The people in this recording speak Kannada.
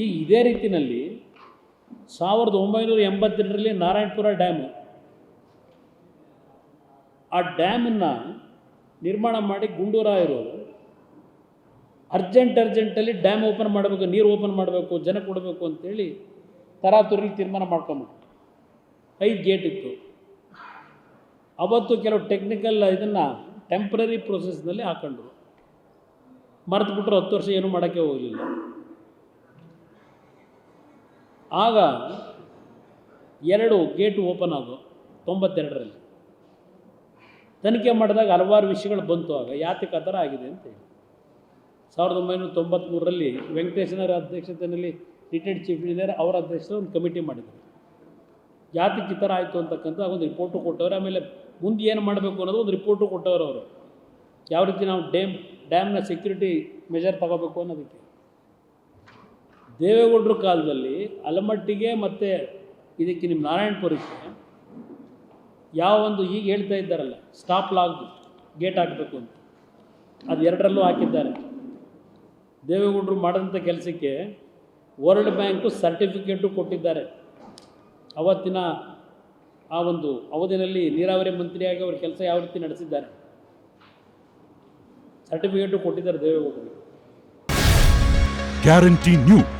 ಈ ಇದೇ ರೀತಿಯಲ್ಲಿ ಸಾವಿರದ ಒಂಬೈನೂರ ಎಂಬತ್ತೆರಡರಲ್ಲಿ ನಾರಾಯಣಪುರ ಡ್ಯಾಮು. ಆ ಡ್ಯಾಮನ್ನು ನಿರ್ಮಾಣ ಮಾಡಿ ಗುಂಡೂರಾಯರು ಅರ್ಜೆಂಟ್ ಅರ್ಜೆಂಟಲ್ಲಿ ಡ್ಯಾಮ್ ಓಪನ್ ಮಾಡಬೇಕು, ನೀರು ಓಪನ್ ಮಾಡಬೇಕು, ಜನ ಕೊಡಬೇಕು ಅಂತೇಳಿ ತರಾತುರಿ ತೀರ್ಮಾನ ಮಾಡ್ಕೊಂಬಿಟ್ಟು ಐದು ಗೇಟ್ ಇತ್ತು. ಅವತ್ತು ಕೆಲವು ಟೆಕ್ನಿಕಲ್ ಇದನ್ನು ಟೆಂಪ್ರರಿ ಪ್ರೊಸೆಸ್ನಲ್ಲಿ ಹಾಕೊಂಡ್ರು. ಮರೆತು ಬಿಟ್ಟರು ಹತ್ತು ವರ್ಷ ಏನೂ ಮಾಡೋಕ್ಕೆ ಹೋಗಲಿಲ್ಲ. ಆಗ ಎರಡು ಗೇಟ್ ಓಪನ್ ಆದವು, ತೊಂಬತ್ತೆರಡರಲ್ಲಿ. ತನಿಖೆ ಮಾಡಿದಾಗ ಹಲವಾರು ವಿಷಯಗಳು ಬಂತು, ಆಗ ಯಾತಕ್ಕೆ ಆ ಥರ ಆಗಿದೆ ಅಂತ ಹೇಳಿ. ಸಾವಿರದ ಒಂಬೈನೂರ ತೊಂಬತ್ತ್ಮೂರರಲ್ಲಿ ವೆಂಕಟೇಶನವರ ಅಧ್ಯಕ್ಷತೆಯಲ್ಲಿ ರಿಟೈರ್ಡ್ ಚೀಫ್ ಇಂಜಿನಿಯರ್ ಅವರ ಅಧ್ಯಕ್ಷತೆ ಒಂದು ಕಮಿಟಿ ಮಾಡಿದರು. ಯಾತಕ್ಕೆ ಈ ಥರ ಆಯಿತು ಅಂತಕ್ಕಂಥ ಒಂದು ರಿಪೋರ್ಟು ಕೊಟ್ಟವ್ರೆ, ಆಮೇಲೆ ಮುಂದೆ ಏನು ಮಾಡಬೇಕು ಅನ್ನೋದು ಒಂದು ರಿಪೋರ್ಟು ಕೊಟ್ಟವರು ಅವರು. ಯಾವ ರೀತಿ ನಾವು ಡ್ಯಾಮ್ ಡ್ಯಾಮ್ನ ಸೆಕ್ಯೂರಿಟಿ ಮೆಜರ್ ತಗೋಬೇಕು ಅನ್ನೋದಕ್ಕೆ. ದೇವೇಗೌಡರ ಕಾಲದಲ್ಲಿ ಅಲಮಟ್ಟಿಗೆ ಮತ್ತು ಇದಕ್ಕೆ ನಿಮ್ಮ ನಾರಾಯಣಪುರಕ್ಕೆ ಯಾವ ಒಂದು ಈಗ ಹೇಳ್ತಾ ಇದ್ದಾರಲ್ಲ ಸ್ಟಾಪ್ ಲಾಗ್ ಗೇಟ್ ಹಾಕಬೇಕು ಅಂತ. ಅದು ಎರಡರಲ್ಲೂ ಹಾಕಿದ್ದಾರೆ. ದೇವೇಗೌಡರು ಮಾಡಿದಂಥ ಕೆಲಸಕ್ಕೆ ವರ್ಲ್ಡ್ ಬ್ಯಾಂಕು ಸರ್ಟಿಫಿಕೇಟು ಕೊಟ್ಟಿದ್ದಾರೆ. ಅವತ್ತಿನ ಆ ಒಂದು ಅವಧಿನಲ್ಲಿ ನೀರಾವರಿ ಮಂತ್ರಿಯಾಗಿ ಅವ್ರ ಕೆಲಸ ಯಾವ ರೀತಿ ನಡೆಸಿದ್ದಾರೆ? ಸರ್ಟಿಫಿಕೇಟು ಕೊಟ್ಟಿದ್ದಾರೆ ದೇವೇಗೌಡರು. Guarantee news